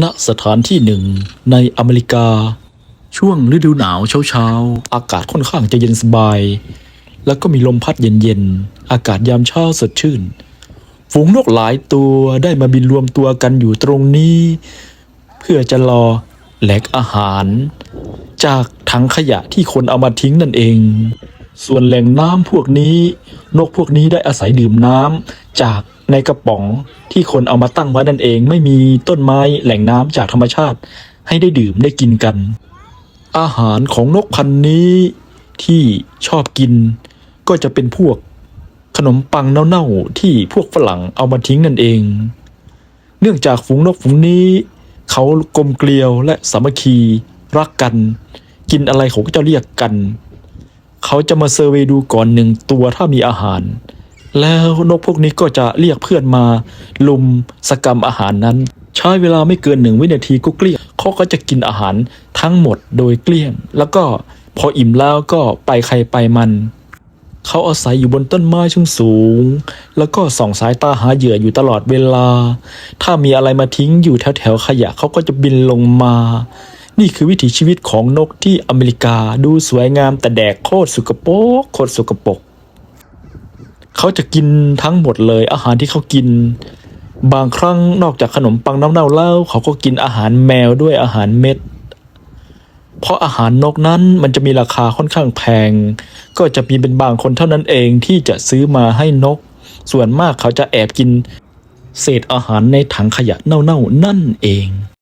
ณสถานที่หนึ่งในอเมริกา ช่วงฤดูหนาวเช้าๆ อากาศค่อนข้างจะเย็นสบาย แล้วก็มีลมพัดเย็นๆ อากาศยามเช้าสดชื่น ฝูงนกหลายตัวได้มาบินรวมตัวกันอยู่ตรงนี้ เพื่อจะรอแหลกอาหาร จากถังขยะที่คนเอามาทิ้งนั่นเอง ส่วนแหล่งน้ำพวกนี้ นกพวกนี้ได้อาศัยดื่มน้ำจาก ในกระป๋องที่คนเอามาตั้งไว้นั่นเองไม่มีต้นไม้แหล่งน้ำจากธรรมชาติ ให้ได้ดื่มได้กินกัน อาหารของนกพันธุ์นี้ที่ชอบกิน ก็จะเป็นพวกขนมปังเน่าๆที่พวกฝรั่งเอามาทิ้งนั่นเอง เนื่องจากฝูงนกฝูงนี้ เขากลมเกลียวและสามัคคีรักกัน กินอะไรเขาก็จะเรียกกัน เขาจะมาเซอร์เวดูก่อนหนึ่งตัวถ้ามีอาหาร แล้วนกพวกนี้ก็จะเรียกเพื่อนมาลุมสกรรมอาหารนั้น ใช้เวลาไม่เกินหนึ่งวินาทีก็เกลี้ยงเขาก็จะกินอาหารทั้งหมดโดยเกลี้ยง แล้วก็พออิ่มแล้วก็ไปใครไปมัน เขาอาศัยอยู่บนต้นไม้สูงสูง แล้วก็ส่องสายตาหาเหยื่ออยู่ตลอดเวลา ถ้ามีอะไรมาทิ้งอยู่แถวแถวๆขยะเขาก็จะบินลงมา นี่คือวิถีชีวิตของนกที่อเมริกาดูสวยงามแต่แดกโคตรสุกโปกโคตรสุกโปก เขาจะกินทั้งหมดเลยอาหารที่เขากิน บางครั้งนอกจากขนมปังน้ำเน่าแล้วเขาก็กินอาหารแมวด้วยอาหารเม็ด เพราะอาหารนกนั้นมันจะมีราคาค่อนข้างแพง ก็จะมีเป็นบางคนเท่านั้นเองที่จะซื้อมาให้นก ส่วนมากเขาจะแอบกินเศษอาหารในถังขยะเน่าๆนั่นเอง